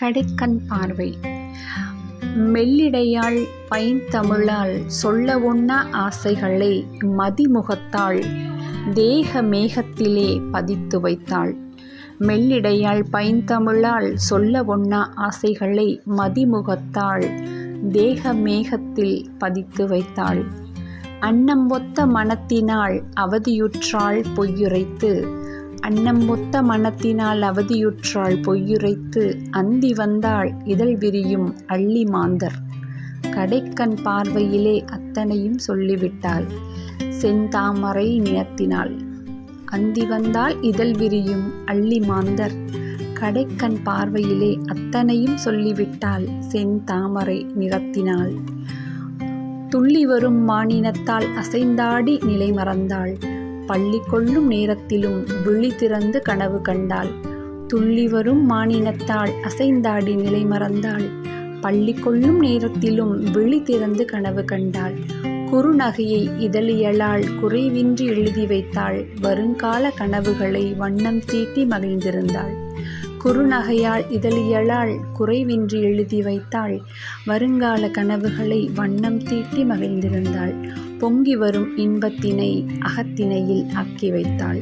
கடைக்கண் பார்வை. மெல்லிடையாள் பைந்தமிழால் சொல்லவொண்ணா ஆசைகளை மதிமுகத்தாள் தேக மேகத்திலே பதித்து வைத்தாள். மெல்லிடையாள் பைந்தமிழால் சொல்லவொண்ணா ஆசைகளை மதிமுகத்தாள் தேக மேகத்தில் பதித்து வைத்தாள். அன்னம் ஒத்த மனத்தினால் அவதியுற்றாள் பொய்யுரைத்து அன்னமொத்த மனத்தினால் அவதியுற்றாள் பொய்யுரைத்து அந்தி வந்தாள் இதழ் விரியும் அள்ளி மாந்தர். கடைக்கண் பார்வையிலே அத்தனையும் சொல்லிவிட்டாள் செந்தாமரை நினத்தினாள் அந்தி வந்தால் இதழ் விரியும் அள்ளி மாந்தர். கடைக்கண் பார்வையிலே அத்தனையும் சொல்லிவிட்டாள் செந்தாமரை நிறத்தினாள் துள்ளி வரும் மானினத்தால் அசைந்தாடி நிலை மறந்தாள் பள்ளி கொள்ளும் நேரத்திலும் விழி திறந்து கனவு கண்டாள். துள்ளி வரும் மானினத்தால் அசைந்தாடி நிலை மறந்தாள். பள்ளி கொள்ளும் நேரத்திலும் விழி திறந்து கனவு கண்டாள். குறுநகையை இதழியலால் குறைவின்றி எழுதி வைத்தாள். வருங்கால கனவுகளை வண்ணம் தீட்டி மகிழ்ந்திருந்தாள். குறுநகையால் இதழியலால் குறைவின்றி எழுதி வைத்தாள். வருங்கால கனவுகளை வண்ணம் தீட்டி மகிழ்ந்திருந்தாள். பொங்கி வரும் இன்பத்தினை அகத்தினையில் ஆக்கி வைத்தாள்.